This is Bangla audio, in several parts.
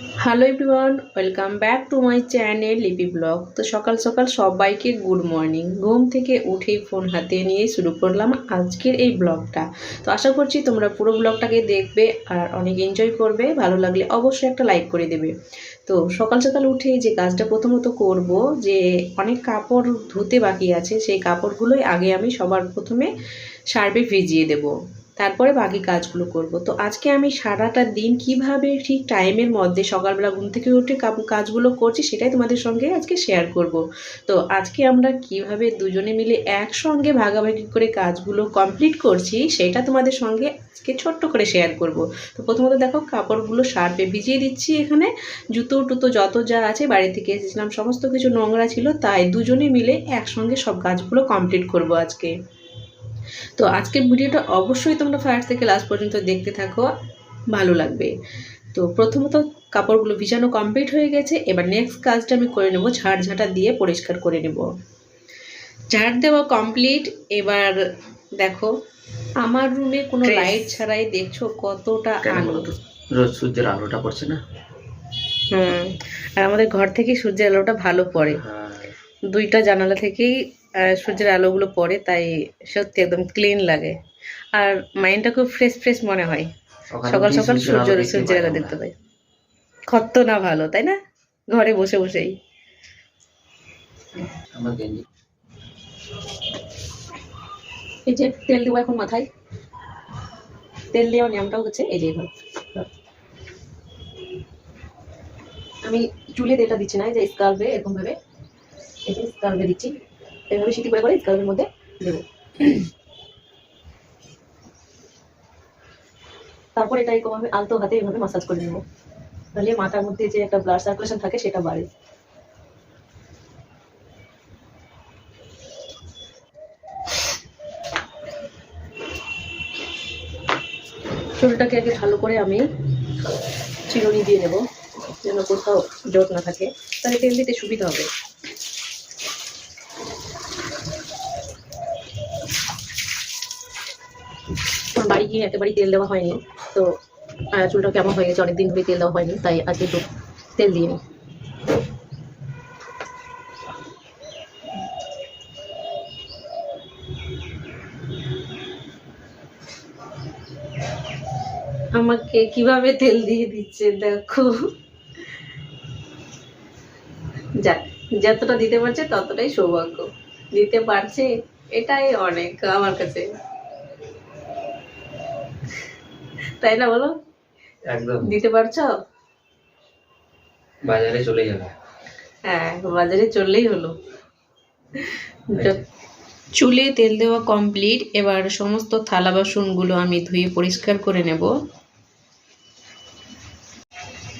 Hello everyone welcome back to my channel Lipi blog তো সকাল সকাল সবাইকে গুড মর্নিং ঘুম থেকে উঠেই ফোন হাতে নিয়ে শুরু করলাম আজকের এই ব্লগটা তো আশা করছি তোমরা পুরো ব্লগটাকে দেখবে আর অনেক এনজয় করবে। ভালো লাগলে অবশ্যই একটা লাইক করে দেবে। তো সকাল সকাল উঠে যে কাজটা প্রথমত করব, যে অনেক কাপড় ধুতে বাকি আছে, সেই কাপড়গুলোই আগে আমি সবার প্রথমে সার্ভে ভিজিয়ে দেবো। তারপরে বাকি কাজগুলো করব। তো আজকে আমি সারাটা দিন কীভাবে ঠিক টাইমের মধ্যে সকালবেলা ঘুম থেকে উঠে কাজগুলো করছি সেটাই তোমাদের সঙ্গে আজকে শেয়ার করব। তো আজকে আমরা কীভাবে দুজনে মিলে একসঙ্গে ভাগাভাগি করে কাজগুলো কমপ্লিট করছি সেটা তোমাদের সঙ্গে আজকে ছোট্ট করে শেয়ার করব। তো প্রথমত দেখো কাপড়গুলো সার্ফে ভিজিয়ে দিচ্ছি এখানে। জুতো টুতো যত যা আছে, বাড়ি থেকে এসেছিলাম, সমস্ত কিছু নোংরা ছিল, তাই দুজনে মিলে একসঙ্গে সব কাজগুলো কমপ্লিট করব আজকে। তো আজকের ভিডিওটা অবশ্যই তোমরা ফার্স্ট থেকে লাস্ট পর্যন্ত দেখতে থাকো ভালো লাগবে। তো প্রথমত কাপড়গুলো ভিজানো কমপ্লিট হয়ে গেছে এবার নেক্সট কাজটা আমি করে নেব ঝাড় ঝাঁটা দিয়ে পরিষ্কার করে নেব। ঝাড় দেওয়া কমপ্লিট এবার দেখো আমার রুমে কোনো লাইট ছাড়াই দেখছ কতটা আলো। রোজ সূর্যের আলোটা পড়ছে না? হুম আর আমাদের ঘর থেকে সূর্যের আলোটা ভালো পড়ে। হ্যাঁ। দুইটা জানালা থেকেই সূর্যের আলোগুলো পড়ে তাই সত্যি একদম ক্লিন লাগে। আর মাইন্ডটা খুব ফ্রেশ ফ্রেশ মনে হয়। সকাল সকাল সূর্য সূর্যের আলো দেখতে পাই। কত না ভালো তাই না? ঘরে বসে বসেই। এই যে তেল দেবো এখন মাথায়। তেল দেওয়ার নিয়মটাও হচ্ছে এই যে। আমি চুলে তেলটা দিচ্ছি না এই যে স্কার্ভে এরকম ভাবে। এই যে স্কার্ভে দিচ্ছি। এভাবে সিটি করে করে স্কার্ভের মধ্যে দেবো। তারপর এটা এরকম আমি আলতো হাতে এভাবে মাসাজ করে নেব। তাহলে মাথার মধ্যে যে একটা ব্লাড সার্কুলেশন থাকে সেটা বাড়ে। চুলটাকে আগে ভালো করে আমি চিরুনি দিয়ে নেব, যেন কোথাও জট না থাকে। তাহলে তেল দিতে সুবিধা হবে। বাড়ি গিয়ে একেবারেই তেল দেওয়া হয়নি। তো চুলটা কেমন হয়ে গেছে? অনেকদিন ধরে তেল দেওয়া হয়নি, তাই আজকে একটু তেল দিয়ে আমাকে কীভাবে তেল দিয়ে দিচ্ছে, দেখো। যাক যতটা দিতে পারছে ততটাই সৌভাগ্য। দিতে পারছে, এটাই অনেক আমার কাছে। তাই না বলো? একদম। দিতে পারছ? বাজারে চলে যাবে। হ্যাঁ বাজারে চললেই হলো। চুলে তেল দেওয়া কমপ্লিট এবার সমস্ত থালা বাসনগুলো আমি ধুয়ে পরিষ্কার করে নেব।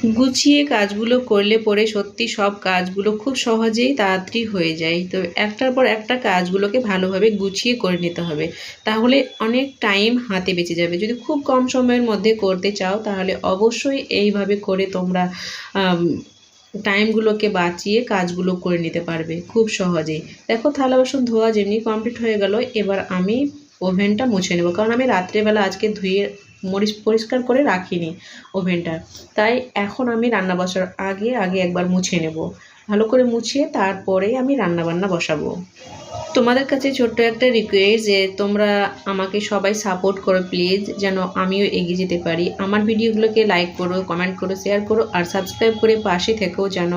গুছিয়ে কাজগুলো করলে পরে সত্যি সব কাজগুলো খুব সহজেই তাড়াতাড়ি হয়ে যায়। তো একটার পর একটা কাজগুলোকে ভালোভাবে গুছিয়ে করে নিতে হবে। তাহলে অনেক টাইম হাতে বেঁচে যাবে। যদি খুব কম সময়ের মধ্যে করতে চাও, তাহলে অবশ্যই এইভাবে করে তোমরা টাইমগুলোকে বাঁচিয়ে কাজগুলো করে নিতে পারবে খুব সহজেই। দেখো, থালা বাসন ধোয়া যেমনি কমপ্লিট হয়ে গেল, এবার আমি ওভেনটা মুছে নেব। কারণ আমি রাত্রেবেলা আজকে ধুয়ে মরিচ পরিষ্কার করে রাখিনি ওভেনটা। তাই এখন আমি রান্না বসার আগে আগে একবার মুছে নেব। ভালো করে মুছিয়ে তারপরে আমি রান্না বান্না বসাবো। তোমাদের কাছে ছোট্ট একটা রিকোয়েস্ট যে, তোমরা আমাকে সবাই সাপোর্ট করো প্লিজ যেন আমিও এগিয়ে যেতে পারি। আমার ভিডিওগুলোকে লাইক করো কমেন্ট করো শেয়ার করো, আর সাবস্ক্রাইব করে পাশে থেকেও যেন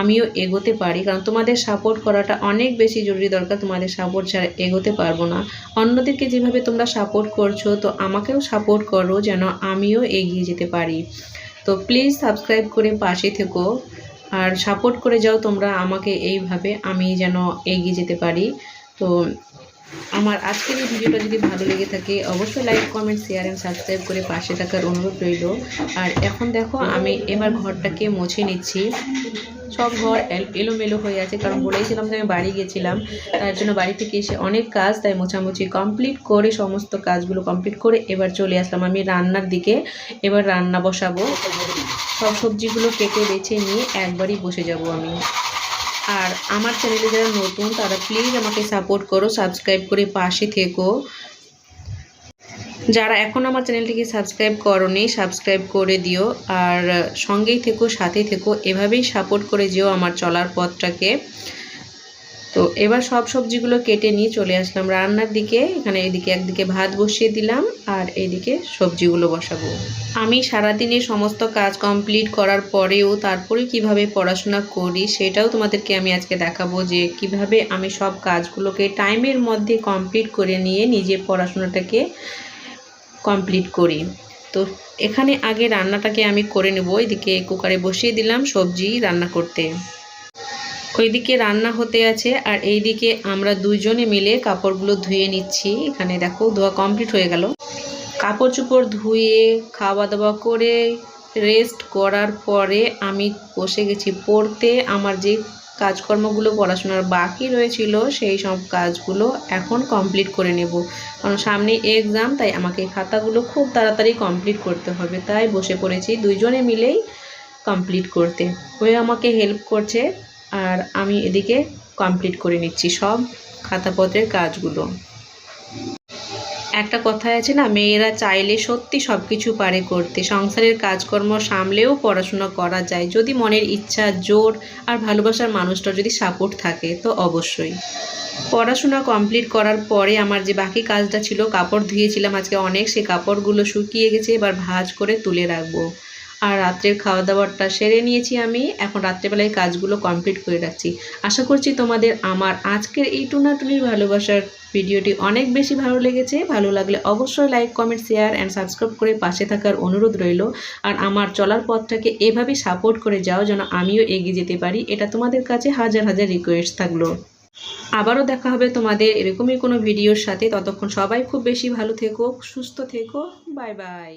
আমিও এগোতে পারি। কারণ তোমাদের সাপোর্ট করাটা অনেক বেশি জরুরি দরকার, তোমাদের সাপোর্ট ছাড়া এগোতে পারব না। অন্যদেরকে যেভাবে তোমরা সাপোর্ট করছ, তো আমাকেও সাপোর্ট করো, যেন আমিও এগিয়ে যেতে পারি। তো প্লিজ সাবস্ক্রাইব করে পাশে থেকো। আর সাপোর্ট করে যাও তোমরা আমাকে এইভাবে, আমি যেন এগিয়ে যেতে পারি। তো আমার আজকের এই ভিডিওটা যদি ভালো লেগে থাকে, অবশ্যই like comment share and subscribe করে পাশে থাকার অনুরোধ রইল। আর এখন দেখো, আমি এবার ঘরটাকে মুছে নিচ্ছি। সব ঘর এলোমেলো হয়ে আছে। কারণ বলেইছিলাম যে আমি বাড়ি গেছিলাম, তার জন্য বাড়ি থেকে এসে অনেক কাজ, তাই মোছামুছি কমপ্লিট করে সমস্ত কাজগুলো কমপ্লিট করে এবার চলে আসলাম আমি রান্নার দিকে। এবার রান্না বসাবো। সব সবজিগুলো কেটে বেছে নিয়ে একবারই বসে যাব আমি। আর আমার চ্যানেলে যারা নতুন, তারা প্লিজ আমাকে সাপোর্ট করো সাবস্ক্রাইব করে পাশে থেকো। যারা এখন আমার চ্যানেলটিকে সাবস্ক্রাইব করনি সাবস্ক্রাইব করে দিও আর সঙ্গেই থেকো, সাথেই থেকো, এভাবেই সাপোর্ট করে যেও আমার চলার পথটাকে। তো এবার সব সবজিগুলো কেটে নিয়ে চলে আসলাম রান্নার দিকে। এখানে এদিকে একদিকে ভাত বসিয়ে দিলাম আর এইদিকে সবজিগুলো বসাবো। আমি সারাদিনে সমস্ত কাজ কমপ্লিট করার পরেও তারপরে কীভাবে পড়াশোনা করি সেটাও তোমাদেরকে আমি আজকে দেখাবো যে কীভাবে আমি সব কাজগুলোকে টাইমের মধ্যে কমপ্লিট করে নিয়ে নিজের পড়াশোনাটাকে কমপ্লিট করি। তো এখানে আগে রান্নাটাকে আমি করে নেব। এদিকে কুকারে বসিয়ে দিলাম সবজি রান্না করতে। ওইদিকে রান্না হতে আছে আর এইদিকে আমরা দুজনে মিলে কাপড়গুলো ধুয়ে নিচ্ছি। এখানে দেখো ধোয়া কমপ্লিট হয়ে গেল। কাপড় চোপড় ধুয়ে খাওয়া দাওয়া করে রেস্ট করার পরে আমি বসে গেছি পড়তে। আমার যে কাজকর্মগুলো পড়াশোনার বাকি রয়েছিল, সেই সব কাজগুলো এখন কমপ্লিট করে নেব। কারণ সামনে এক্সাম তাই আমাকে খাতাগুলো খুব তাড়াতাড়ি কমপ্লিট করতে হবে। তাই বসে পড়েছি দুইজনে মিলেই কমপ্লিট করতে। ওই আমাকে হেল্প করছে আর আমি এদিকে কমপ্লিট করে নিচ্ছি সব খাতাপত্রের কাজগুলো। একটা কথা আছে না, মেয়েরা চাইলে সত্যি সব কিছু পারে করতে। সংসারের কাজকর্ম সামলেও পড়াশোনা করা যায়। যদি মনের ইচ্ছা, জোর আর ভালোবাসার মানুষটা যদি সাপোর্ট থাকে, তো অবশ্যই। পড়াশোনা কমপ্লিট করার পরে আমার যে বাকি কাজটা ছিল, কাপড় ধুয়েছিলাম আজকে অনেক, সে কাপড়গুলো শুকিয়ে গেছে, এবার ভাজ করে তুলে রাখব। আর রাত্রের খাওয়া দাওয়াটা সেরে নিয়েছি আমি। এখন রাত্রেবেলায় কাজগুলো কমপ্লিট করে রাখছি। আশা করছি তোমাদের আমার আজকের এই টুনাটুনির ভালোবাসার ভিডিওটি অনেক বেশি ভালো লেগেছে। ভালো লাগলে অবশ্যই like comment share and subscribe করে পাশে থাকার অনুরোধ রইল। আর আমার চলার পথটাকে এভাবেই সাপোর্ট করে যাও যেন আমিও এগিয়ে যেতে পারি। এটা তোমাদের কাছে হাজার হাজার রিকোয়েস্ট থাকল। আবারও দেখা হবে তোমাদের এরকমই কোনো ভিডিওর সাথে। ততক্ষণ সবাই খুব বেশি ভালো থেকো, সুস্থ থেকো। Bye bye